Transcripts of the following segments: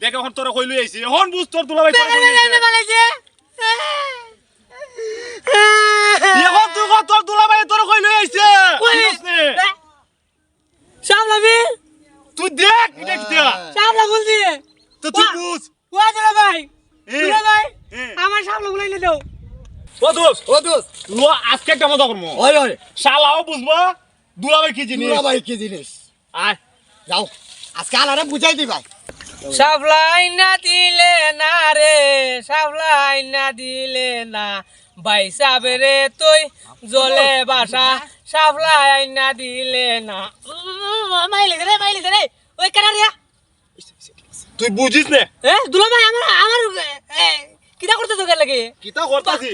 দেখ এখন তোরা কই লই আইছি। এখন বুঝ তোর দুলাভাই তোর কই লই এখন তুই কত তোর দুলাভাই তোর কই লই আইছে? সামলাবি তুই দেখ দেখ সামলা বলছি তো তুই বুঝ। ওয়া দিলা ভাই এ, দিলা ভাই এ। আমার সামলা বুলাইলে দাও ও দোস্ত। ও দোস্ত। লো আজকে একটা মজা করব। ওই ওই শালাও বুঝবা দুলাভাই কি জিনিস? দুলাভাই কি জিনিস? আয়। যাও। আজকে আলারে বুঝাই দিবা। সাবলাই না দিলে না রে সাবলাই না দিলে না। ভাই সাবেরে তুই জলে বাসা। সাবলাই না দিলে না। মাইলে রে মাইলে রে। ওই কারা রে তুই বুঝিস নে? এ দুলা ভাই আমার আমার এ, কিটা করতে তোকে লাগে? কিতা করতাছি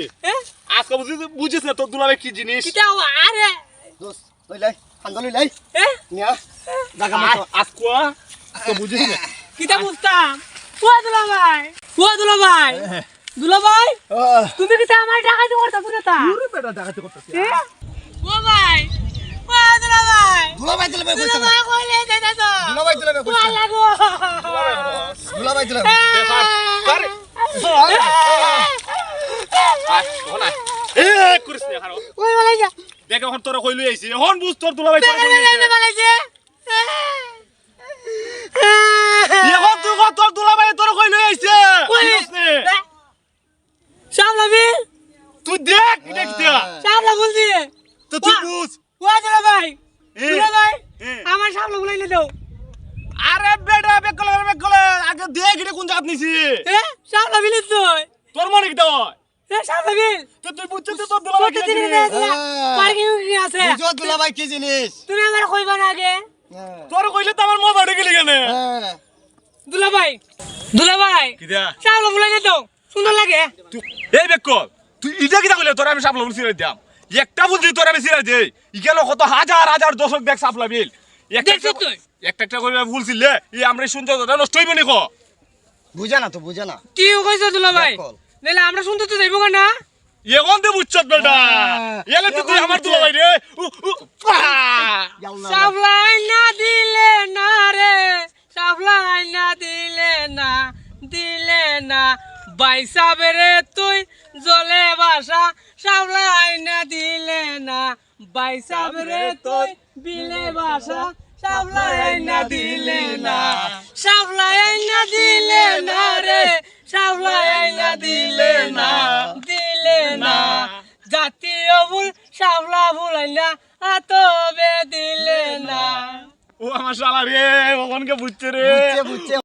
আজকে বুঝিস বুঝিস না তোর দুলাভাই কি জিনিস কিটা আরে দোস্ত ওই লাই আন্দোলি লাই। এ নিয়া। আয়, মতো। আজকে আজকে বুঝিস না? কিটা বুঝতাম ও দুলা ভাই ও দুলা ভাই দুলা ভাই তুমি কিটা আমার টাকা দিয়ে করতে পুরো তা বেটা ডাকাতি করতেছি এ? ও ভাই ও দুলা ভাই দুলাভাই দিলাম দুলা ভাই কইলে যাইতা তো। দুলাভাই দিলাম ও লাগো। দুলাভাই দিলাম আরে আয় হন আয় এ করিস দেখ এখন তোরা কই লই আইছি। এখন বুঝ তোর তোর আইছে। মালাইছে এখন তুই তোর দুলাভাই তোর কই লই আইছে? সামলাবি তুই দেখ দেখ? দিয়া সামলা বলছি তো তুই বাহ। বুঝ ও দুলা ভাই এ, দুলা ভাই এ। আমার সামলা বুলাইলে দাও আরে বেটা বেকলে বেকলে আগে দেখ এটা কোন জাত নিছি। এ সামলা বিলিস তুই। তোর মনে কি দয়? এ সামলা বিল তো তুই বুঝছিস তো তোর দুলাভাই কি জিনিস? পার্কিং কি আছে? বুঝো দুলাভাই কি জিনিস। তুমি আমার কইবা না আগে। তোর কইলে তো আমার মজা উঠে গেলি কেন? হ্যাঁ। দুলা ভাই দুলা ভাই কি দিয়া সামলা সুন্দর লাগে। তুই এই বেকল তুই ইটা কিটা কইলে তোর আমি সাপলা বলছি দিয়াম। একটা বুঝছি তোর আমি সিরা দেই। ইগেল কত হাজার হাজার দশক দেখ সাপলা বিল। একটা তুই? একটা করে ভুলছিলে এই আমরা শুনতে তো নষ্ট হইব নি কো বুঝা না তো বুঝা না। কি কইছো দুলা ভাই? আমরা শুনতে তো যাইবো না এখন তো বুঝছত বেটা। হ্যাঁ, এলে তুই আমার রে। না দিলে না রে না দিলে না দিলে না। তুই জলে বাসা সাপ্লাই না দিলে না। বাইসাবে রে তুই বিলে বাসা সাপ্লাই না দিলে না। সাপ্লাই না দিলে না রে সাপ্লাই না দিলে না। দিলে না। জাতীয় ভুল সাবলা ভুলাই না আতবে দিলে না। ও আমার শালা রে ওখানকে বুঝছে রে। বুঝছে বুঝছে।